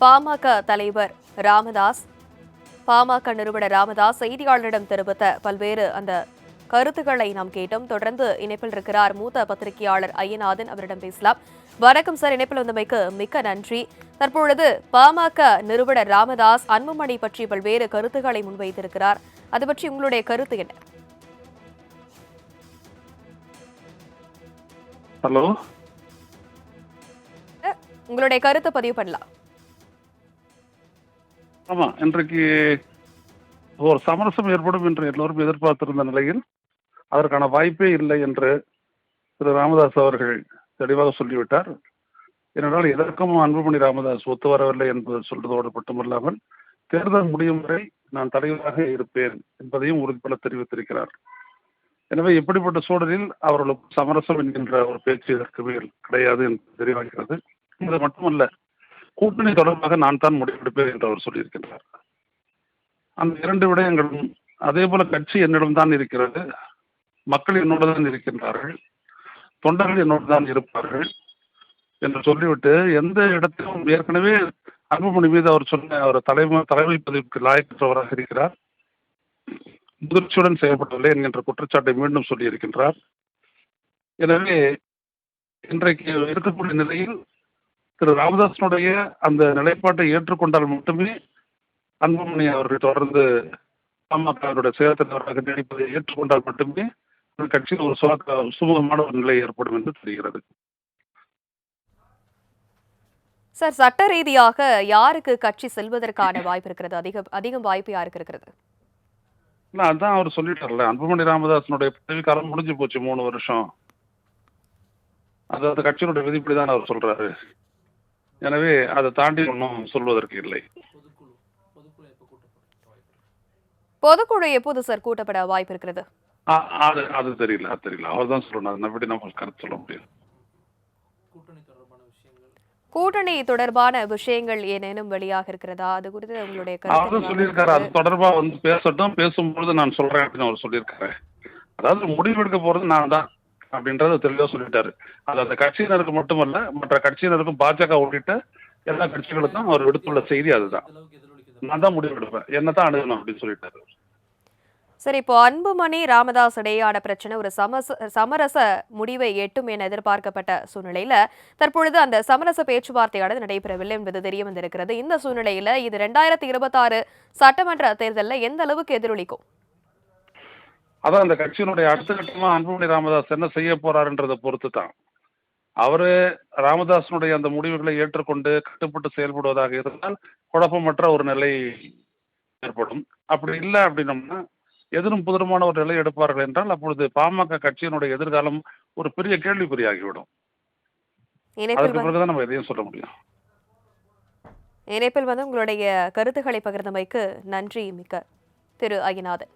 பாமக தலைவர் ராமதாஸ் பாமக நிறுவனர் ராமதாஸ் செய்தியாளரிடம் தெரிவித்த பல்வேறு அந்த கருத்துக்களை நாம் கேட்டோம். தொடர்ந்து இணைப்பில் இருக்கிறார் மூத்த பத்திரிகையாளர் ஐயநாதன். அவரிடம் பேசலாம். வணக்கம் சார். இணைப்பில் வந்தமைக்கு மிக்க நன்றி. தற்பொழுது பாமக நிறுவனர் ராமதாஸ் அன்புமணி பற்றி பல்வேறு கருத்துக்களை முன்வைத்திருக்கிறார். அது பற்றி உங்களுடைய கருத்து என்ன? ஹலோ? உங்களுடைய கருத்தை பதிவு பண்ணலாம். ஆமாம் இன்றைக்கு ஒரு சமரசம் ஏற்படும் என்று எல்லோரும் எதிர்பார்த்திருந்த நிலையில் அதற்கான வாய்ப்பே இல்லை என்று திரு ராமதாஸ் அவர்கள் தெளிவாக சொல்லிவிட்டார். ஏனென்றால் எதற்கும் அன்புமணி ராமதாஸ் ஒத்து வரவில்லை என்பது சொல்றதோடு மட்டுமல்லாமல் தேர்தல் முடியும் வரை நான் தலைவராக இருப்பேன் என்பதையும் உறுதிபட தெரிவித்திருக்கிறார். எனவே இப்படிப்பட்ட சூழலில் அவர்களுக்கு சமரசம் என்கின்ற ஒரு பேச்சு இதற்கு மேல் கிடையாது என்று தெளிவாகிறது இது மட்டுமல்ல கூட்டணி தொடர்பாக நான் தான் முடிவெடுப்பேன் என்று அவர் சொல்லியிருக்கின்றார். அந்த இரண்டு விடயங்களும் அதே போல கட்சி என்னிடம் தான் இருக்கிறது. மக்கள் என்னோடு தான் இருக்கின்றார்கள். தொண்டர்கள் என்னோடு தான் இருப்பார்கள் என்று சொல்லிவிட்டு எந்த இடத்திலும் ஏற்கனவே அன்புமணி மீது அவர் சொன்ன அவர் தலைமை தலைமை பதவிக்கு லாயக்கற்றவராக இருக்கிறார். முதிர்ச்சியுடன் செயல்படவில்லை என்கின்ற குற்றச்சாட்டை மீண்டும் சொல்லியிருக்கின்றார். எனவே இன்றைக்கு இருக்கக்கூடிய நிலையில் திரு ராமதாசனுடைய அந்த நிலைப்பாட்டை ஏற்றுக்கொண்டால் மட்டுமே அன்புமணி அவர்கள் தொடர்ந்து பாமகவுடைய செயல் தலைவராக நீடிப்பதை ஏற்றுக்கொண்டால் மட்டுமே அந்த கட்சியில் ஒரு சும சுமூகமான ஒரு நிலை ஏற்படும் என்று தெரிகிறது. சார் சட்ட ரீதியாக யாருக்கு கட்சி செல்வதற்கான வாய்ப்பு இருக்கிறது? அதிக அதிகம் வாய்ப்பு யாருக்கு இருக்கிறது? இல்ல அதான் அவர் சொல்லிட்டார்ல. அன்புமணி ராமதாசனுடைய பதவிக்காலம் முடிஞ்சு போச்சு மூணு வருஷம். அது அந்த கட்சியினுடைய விதிப்படி தான் அவர் சொல்றாரு. எனவே அதை தாண்டி ஒன்றும் சொல்வதற்கு இல்லை. பொதுக்குழு எப்போது சார் கூட்டப்பட வாய்ப்பு இருக்கிறது? அது அது தெரியல அது தெரியல. அவர் தான் சொல்லணும். அதை எப்படி நம்ம கருத்து சொல்ல முடியும் கூட்டணி தொடர்பான விஷயங்கள் ஏதேனும் வெளியாக இருக்கிறதா? அது குறித்து உங்களுடைய அவர் சொல்லியிருக்காரு. அது தொடர்பா வந்து பேசட்டும். பேசும்பொழுது நான் சொல்றேன் அப்படின்னு அவர் சொல்லியிருக்காரு. அதாவது முடிவெடுக்க போறது நான் தான். அப்படின்றத தெளிவா சொல்லிட்டாரு. அது அந்த கட்சியினருக்கு மட்டுமல்ல மற்ற கட்சியினருக்கும் பாஜக உள்ளிட்ட எல்லா கட்சிகளுக்கும் அவர் விடுத்துள்ள செய்தி அதுதான். நான் தான் முடிவு எடுப்பேன். என்ன தான் அணுகணும் அப்படின்னு சொல்லிட்டாரு சரி இப்போ அன்புமணி ராமதாஸ் இடையேயான பிரச்சனை ஒரு சமச சமரச முடிவை எட்டும் என எதிர்பார்க்கப்பட்ட சூழ்நிலையில தற்பொழுது அந்த சமரச பேச்சுவார்த்தையானது நடைபெறவில்லை என்பது தெரிய வந்திருக்கிறது. இந்த சூழ்நிலையில இது ரெண்டாயிரத்தி இருபத்தாறு சட்டமன்ற தேர்தலில் எந்த அளவுக்கு எதிரொலிக்கும்? அதான் அந்த கட்சியினுடைய அடுத்த கட்டமா அன்புமணி ராமதாஸ் என்ன செய்ய போறாருன்றதை பொறுத்து தான் அவரு ராமதாசனுடைய அந்த முடிவுகளை ஏற்றுக்கொண்டு கட்டுப்பட்டு செயல்படுவதாக இருந்தால் குழப்பமற்ற ஒரு நிலை ஏற்படும். அப்படி இல்லை அப்படின்னம்னா எதிரும் புதிருமான ஒரு நிலை எடுப்பார்கள் என்றால் அப்பொழுது பாமக கட்சியினுடைய எதிர்காலம் ஒரு பெரிய கேள்விக்குறியாகிவிடும். அதற்கு பிறகுதான் நம்ம எதையும் சொல்ல முடியும். இணைப்பில் வந்து உங்களுடைய கருத்துக்களை பகிர்ந்தமைக்கு நன்றி மிக்க திரு ஐயநாதன்